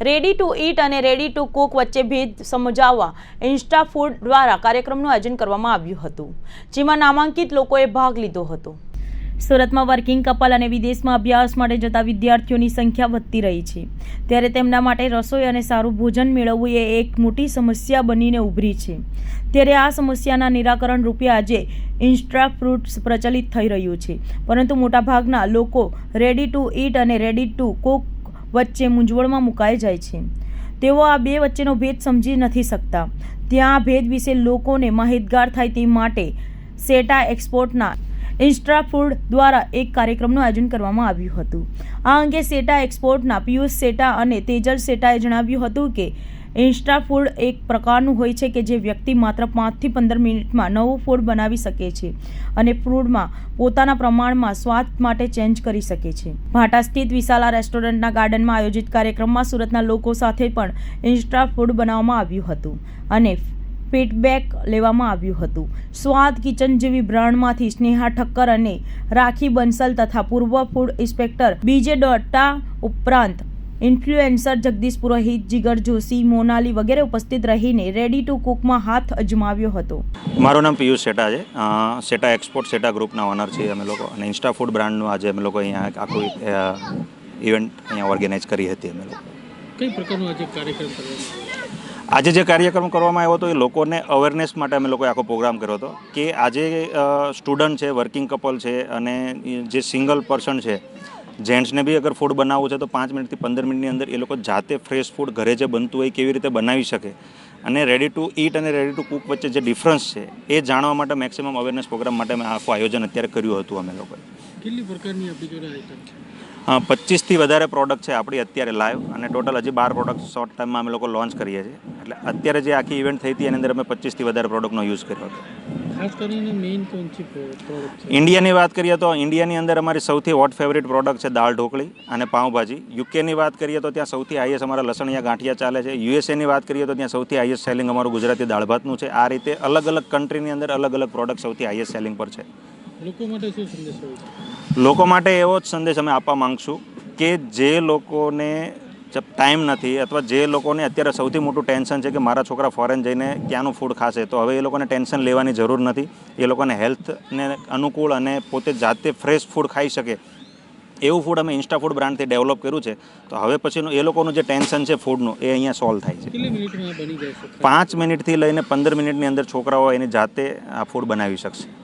Ready to eat અને ready to cook વચ્ચે ભેદ સમજાવવા ઇન્સ્ટા ફૂડ દ્વારા કાર્યક્રમનું આયોજન કરવામાં આવ્યું હતું, જેમાં નામાંકિત લોકોએ ભાગ લીધો હતો. સુરતમાં વર્કિંગ કપલ અને વિદેશમાં અભ્યાસ માટે જતા વિદ્યાર્થીઓની સંખ્યા વધતી રહી છે. ત્યારે તેમના માટે રસોઈ અને સારું ભોજન મેળવવું એ એક મોટી સમસ્યા બનીને ઉભરી છે. ત્યારે આ સમસ્યાના નિરાકરણ રૂપે આજે ઇન્સ્ટા ફ્રૂટ્સ પ્રચલિત થઈ રહ્યું છે. પરંતુ મોટાભાગના લોકો રેડી ટુ ઈટ અને રેડી ટુ કુક વચ્ચે મૂંઝવણમાં મુકાઈ જાય છે. તેઓ આ બે વચ્ચેનો ભેદ સમજી નથી શકતા. ત્યાં ભેદ વિશે લોકોને માહિતગાર થાય તે માટે સેટા એક્સપોર્ટના ઇન્સ્ટ્રા ફૂડ દ્વારા એક કાર્યક્રમનું આયોજન કરવામાં આવ્યું હતું. આ અંગે સેટા એક્સપોર્ટના પિયુષ સેટા અને તેજલ સેટાએ જણાવ્યું હતું કે ઇન્સ્ટા ફૂડ એક પ્રકારનું હોય છે કે જે વ્યક્તિ માત્ર પાંચથી પંદર મિનિટમાં નવું ફૂડ બનાવી શકે છે અને ફૂડમાં પોતાના પ્રમાણમાં સ્વાદ માટે ચેન્જ કરી શકે છે. ભાટા સ્થિત વિશાલા રેસ્ટોરન્ટના ગાર્ડનમાં આયોજિત કાર્યક્રમમાં સુરતના લોકો સાથે પણ ઇન્સ્ટા ફૂડ બનાવવામાં આવ્યું હતું અને ફીડબેક લેવામાં આવ્યું હતું. સ્વાદ કિચન જેવી બ્રાન્ડમાંથી સ્નેહા ઠક્કર અને રાખી બંસલ તથા પૂર્વ ફૂડ ઇન્સ્પેક્ટર બીજે ડોટા ઉપરાંત ઇન્ફ્લુએન્સર જગદીશ પુરોહિત જીગર જોશી મોનાલી વગેરે ઉપસ્થિત રહીને રેડી ટુ કુકમાં હાથ અજમાવ્યો હતો. મારું નામ પિયુષ સેટા છે. સેટા એક્સપોર્ટ સેટા ગ્રુપના ઓનર છીએ અમે લોકો અને ઇન્સ્ટા ફૂડ બ્રાન્ડનું આજે અમે લોકો અહીંયા આખું ઇવેન્ટ અહીંયા ઓર્ગેનાઇઝ કરી હતી અમે લોકો. કઈ પ્રકારનો આજે કાર્યક્રમ આજે જે કાર્યક્રમ કરવામાં આવ્યો હતો એ લોકોને અવેરનેસ માટે અમે લોકોએ આખો પ્રોગ્રામ કર્યો હતો કે આજે સ્ટુડન્ટ છે વર્કિંગ કપલ છે અને જે સિંગલ પર્સન છે જેન્ટ્સને બી અગર ફૂડ બનાવવું છે તો પાંચ મિનિટથી પંદર મિનિટની અંદર એ લોકો જાતે ફ્રેશ ફૂડ ઘરે જે બનતું હોય કેવી રીતે બનાવી શકે? અને રેડી ટુ ઈટ અને રેડી ટુ કુક વચ્ચે જે ડિફરન્સ છે એ જાણવા માટે મેક્સિમમ અવેરનેસ પ્રોગ્રામ માટે મેં આખું આયોજન અત્યારે કર્યું હતું અમે લોકોએ. કેટલી પ્રકારની આપણી જોડે આઈટમ હા પચીસથી વધારે પ્રોડક્ટ છે આપણી અત્યારે લાઈવ અને ટોટલ હજી બાર પ્રોડક્ટ શોર્ટ ટાઈમમાં અમે લોકો લોન્ચ કરીએ છીએ. એટલે અત્યારે જે આખી ઇવેન્ટ થઈ હતી એની અંદર અમે પચીસથી વધારે પ્રોડક્ટનો યુઝ કર્યો હતો. ખાસ કરીને મેઇન કોણસી પ્રોડક્ટ ઇન્ડિયાની વાત કરીએ તો ઇન્ડિયાની અંદર અમારી સૌથી હોટ ફેવરિટ પ્રોડક્ટ છે દાળ ઢોકળી અને પાઉંભાજી. યુકેની વાત કરીએ તો ત્યાં સૌથી હાઈએસ્ટ અમારા લસણિયા ગાંઠિયા ચાલે છે. યુએસએની વાત કરીએ તો ત્યાં સૌથી હાઈએસ્ટ સેલિંગ અમારું ગુજરાતી દાળ ભાતનું છે. આ રીતે અલગ અલગ કન્ટ્રીની અંદર અલગ અલગ પ્રોડક્ટ સૌથી હાઈએસ્ટ સેલિંગ પર છે. લોકો માટે શું સંદેશ છે? લોકો માટે એવો જ સંદેશ અમે આપવા માંગશું કે જે લોકોને ટાઈમ નથી અથવા જે લોકોને અત્યારે સૌથી મોટું ટેન્શન છે કે મારા છોકરા ફોરેન જઈને ક્યાંનું ફૂડ ખાશે તો હવે એ લોકોને ટેન્શન લેવાની જરૂર નથી. એ લોકોને હેલ્થને અનુકૂળ અને પોતે જાતે ફ્રેશ ફૂડ ખાઈ શકે. એવું ફૂડ અમે ઇન્સ્ટા ફૂડ બ્રાન્ડથી ડેવલપ કર્યું છે. તો હવે પછીનું એ લોકોનું જે ટેન્શન છે ફૂડનું એ અહીંયા સોલ્વ થાય છે. પાંચ મિનિટથી લઈને પંદર મિનિટની અંદર છોકરાઓ એની જાતે આ ફૂડ બનાવી શકશે.